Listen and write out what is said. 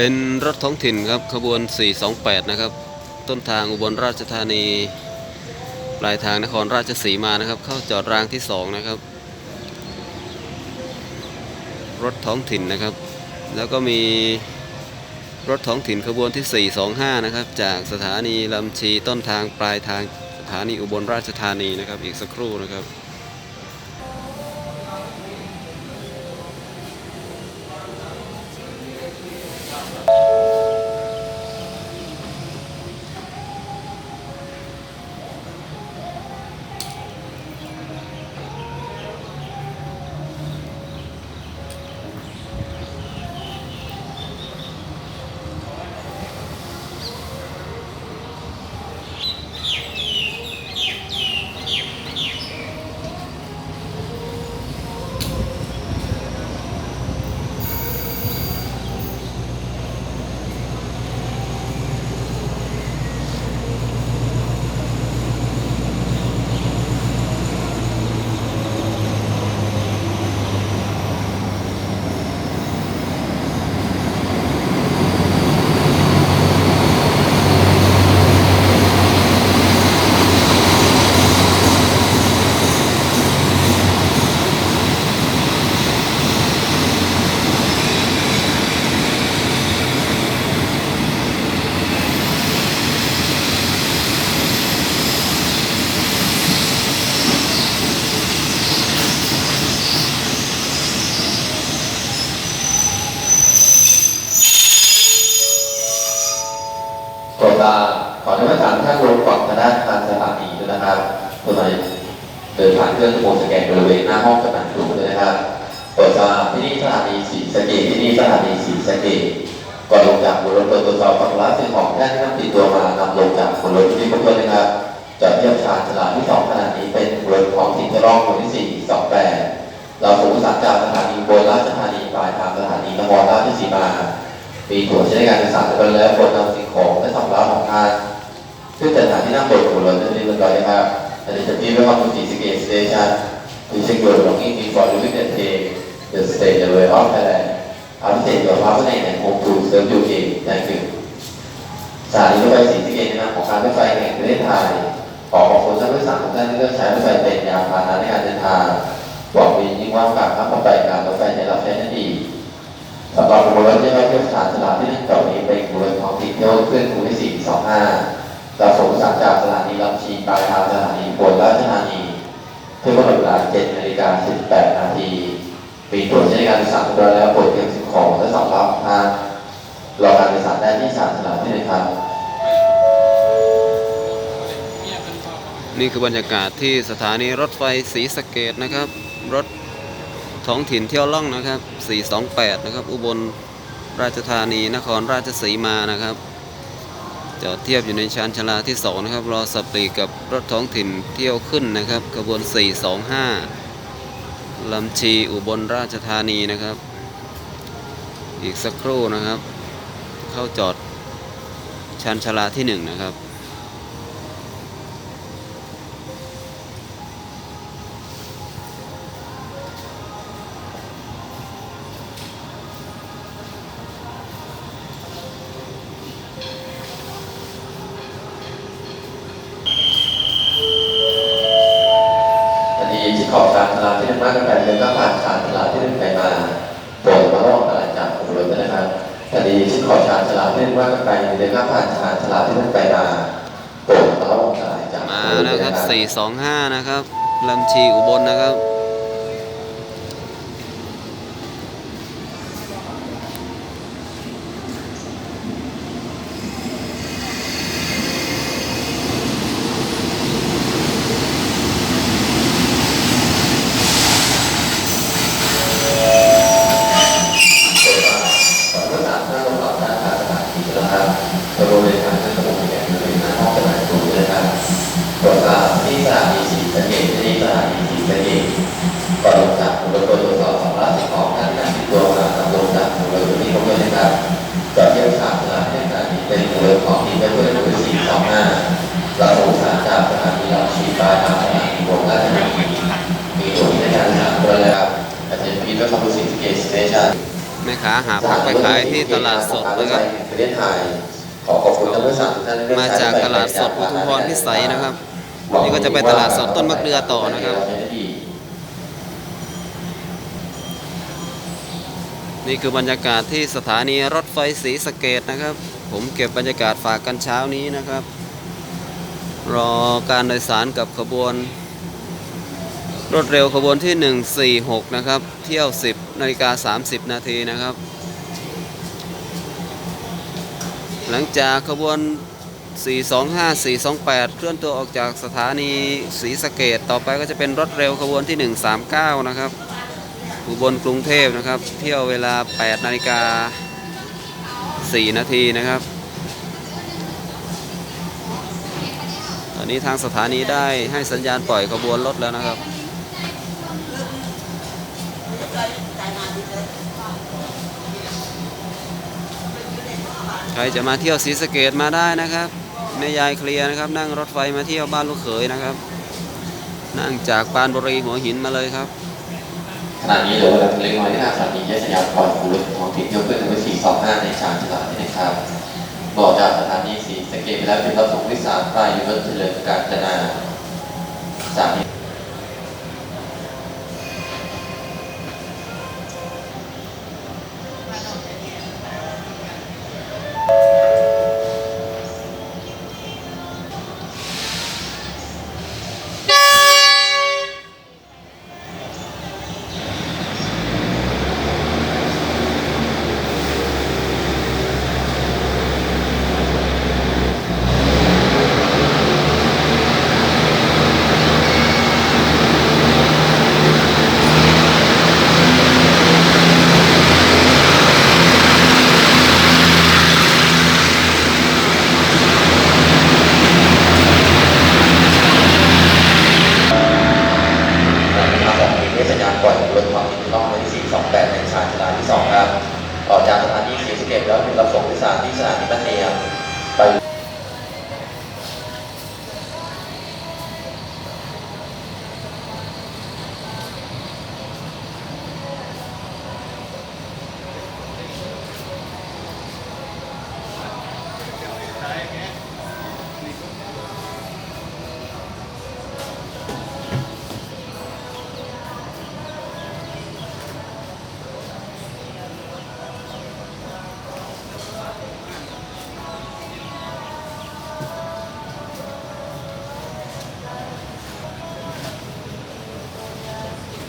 เป็นรถท้องถิ่นครับขบวน 428 นะครับ ต้นทางอุบลราชธานี ปลายทางนครราชสีมานะครับ เข้าจอดรางที่ 2 นะครับ รถท้องถิ่นนะครับ แล้วก็มีรถท้องถิ่นขบวนที่ 425 นะครับ จากสถานีลำชีต้นทางปลายทางสถานีอุบลราชธานีนะครับ อีกสักครู่นะครับ กรตาขอให้มาตามท่านลงฝั่งธนาคารสถานีด้วยนะครับเพื่อมาเดินผ่านเครื่องโฟสแกนบริเวณหน้าห้องกำนันถูด้วยนะครับตรวจสอบที่นี่สถานีสีสเกดที่นี่สถานีสีสเกดก่อนลงจากบนรถเปิดตรวสอบฝั่งร้านสิ่งของแรกที่นำติดตัวมานำลงจากบนรถที่นี่เพื่อนนะครับจอดเทียบชานฉลาดที่สองขนาดนี้เป็นรถของถิ่นจะรองคนที่สี่สองแปดเราส่งสารจากสถานีบนราชธานีปลายทางสถานีนครราชสีมา มีถั่วใช้ในการสื่อสารกันแล้วคนนำสิ่ง ของและสัมภานซึ่งแต่ฐานที่นั่งบนหัวรถจะเรียบร้อยนะครับอันนี้จะพี่ไม่ว่าคุณสีสเกตสเตชันคือเช็คยูร์ลองอินมีฟอร์ลูวิเดนเทเดอะสเตจเวอร์ออฟไทยแลนด์อาร์เซนต์กับพาร์ทเนแห่งโฮมทูเซิร์ฟยูเอแทนคือสถานีรถไฟสีสเกตในนามของการรถไฟแห่งประเทศไทยขอขอบคุณท่านผู้โดยสารทุกท่านที่เลือกใช้รถไฟเป็นยานพาหนะในการ 7นาฬิกา18 นาทีปีตรวจใช้การศึกษาเรียบร้อยแล้วบดเพียงสิบของและสอบรับทางรอการศึกษาได้ที่สามสนามที่ไหนครับ นี่คือบรรยากาศที่สถานีรถไฟศรีสะเกดนะครับ รถท้องถิ่นเที่ยวล่องนะครับ 428 นะครับ อุบลราชธานีนครราชสีมานะครับ จอดเทียบอยู่ในชานชลาที่ 2 นะครับ รอสับปีกับรถท้องถิ่นเที่ยวขึ้นนะครับขบวน 425 ลำชีอุบลราชธานีนะครับ อีกสักครู่นะครับ เข้าจอดชานชลาที่ 1 นะครับ ขอบชานชลาที่หนึ่งมากกันไปเดินก็ผ่านชานชาลาที่หนึ่งไปมาโปรดมาล่องตลาดจากอุบลนะครับแต่ดีที่ขอบชานชลาที่หนึ่งมากกันไปเดินก็ผ่านชานชาลาที่หนึ่งไปมาโปรดมาล่องตลาดจากมาบวนรถแล้วครับนะครับ425นะครับลำชีอุบลนะครับ ขอประสานท่านรองท่านทางสถานที่นะครับบริเวณทางท่านสมุทรแห่งบริเวณหน้าห้องจำหน่ายตั๋วนะครับตรวจสอบที่สถานีสีสะเกษที่สถานีสีสะเกษก่อนลงจากบนรถตรวจสอบสำรับสิ่งของการงานที่ตัวมานำลงจากบนรถที่พบด้วยนะครับจอดเทียบสามสถานที่สถานีเป็นบนรถของที่เป็นบนรถสี่สองห้าเราส่งสารจากสถานีเราชีปลายทางสถานีบนราชธานีมีตั๋วที่ในการสถานด้วยนะครับอาจจะมีด้วยคำพูดสีสะเกษสเตชัน แม่ ค้าหาผักไปขายที่ตลาดสดนะครับประเทศไทยขอขอบคุณท่านผู้ชมทุกท่านที่ได้มาจากตลาดสดอุทุมพรพิสัยนะครับ นี่ก็จะไปตลาดสดต้นมะเกลือต่อนะครับ นี่คือบรรยากาศที่สถานีรถไฟศรีสะเกดนะครับ ผมเก็บบรรยากาศฝากกันเช้านี้นะครับ รอการโดยสารกับขบวน รถเร็วขบวนที่ 146 นะครับ เที่ยว 10นาฬิกา30 นาทีนะครับ หลังจากขบวน 425 428 เคลื่อนตัวออกจากสถานีศรีสะเกดต่อไปก็จะเป็นรถเร็วขบวนที่ 139 นะครับอุบลกรุงเทพนะครับ เที่ยวเวลา 8 นาฬิกา 4 นาทีนะครับ ตอนนี้ทางสถานีได้ให้สัญญาณปล่อยขบวนรถแล้วนะครับ ใครจะมาเที่ยวศรีสะเกดมาได้นะครับแม่ยายเคลียร์นะครับ นั่งรถไฟมาเที่ยวบ้านลูกเขยนะครับ นั่งจากปานบุรีหัวหินมาเลยครับขณะนี้เหลือเวลาเล็กน้อยที่ทางสถานีแยกสัญญาณปล่อยของรถท้องถิ่นยกขึ้นเป็น425ในชานจังหวัดนี้นะครับบอกจากสถานีสีสะเกตไปแล้วเป็นรถส่งผู้โดยสารไปรถเจริญการจนาสถานี ก่อนจะลรถถังต้องเป็นสี่สองแปดในสถานีที่สองครับ ต่อจากสถานีศรีสะเกดแล้วถึงเราส่งที่สถานีสถานีบ้าเนียไป